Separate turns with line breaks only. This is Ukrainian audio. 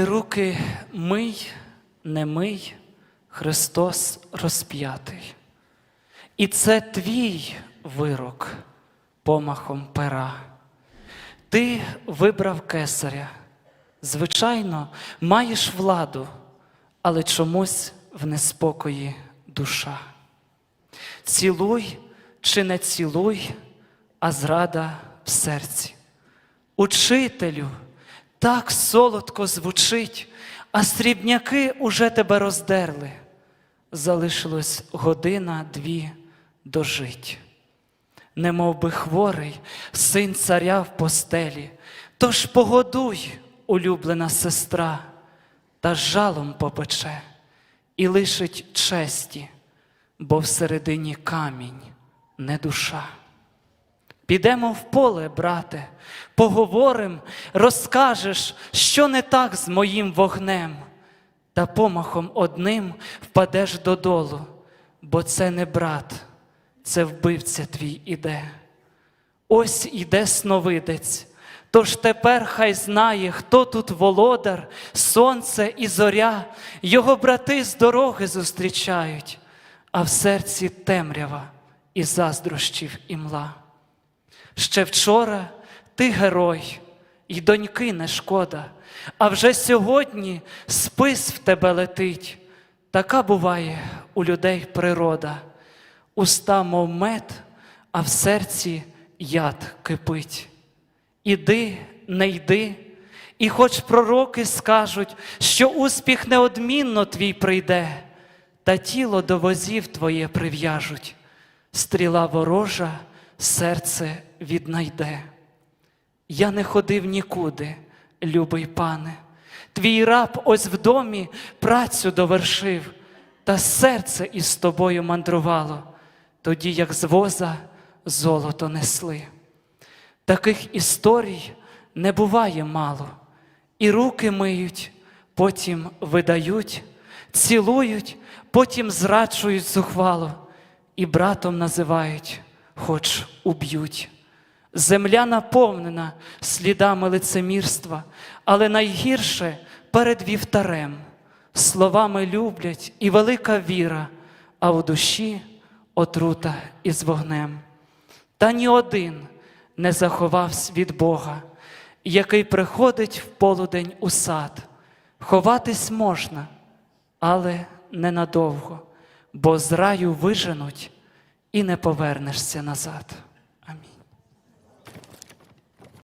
Ти руки мий, не мий, Христос розп'ятий. І це твій вирок помахом пера. Ти вибрав кесаря. Звичайно, маєш владу, але чомусь в неспокої душа. Цілуй чи не цілуй, а зрада в серці. Учителю, так солодко звучить, а срібняки уже тебе роздерли. Залишилось година дві дожить. Немов би хворий син царя в постелі, тож погодуй, улюблена сестра, та жалом попече і лишить честі, бо всередині камінь, не душа. Підемо в поле, брате, поговорим, розкажеш, що не так з моїм вогнем, та помахом одним впадеш додолу, бо це не брат, це вбивця твій іде. Ось іде сновидець, тож тепер хай знає, хто тут володар, сонце і зоря, його брати з дороги зустрічають, а в серці темрява і заздрощів імла. Ще вчора ти герой, і доньки не шкода, а вже сьогодні спис в тебе летить. Така буває у людей природа. Уста, мов мед, а в серці яд кипить. Іди, не йди, і хоч пророки скажуть, що успіх неодмінно твій прийде, та тіло до возів твоє прив'яжуть, стріла ворожа серце віднайде. Я не ходив нікуди, любий пане, твій раб ось в домі працю довершив, та серце із тобою мандрувало, тоді як з воза золото несли. Таких історій не буває мало, і руки миють, потім видають, цілують, потім зраджують зухвало, і братом називають, хоч уб'ють. Земля наповнена слідами лицемірства, але найгірше перед вівтарем. Словами люблять і велика віра, а в душі отрута із вогнем. Та ні один не заховався від Бога, який приходить в полудень у сад. Ховатись можна, але ненадовго, бо з раю виженуть і не повернешся назад.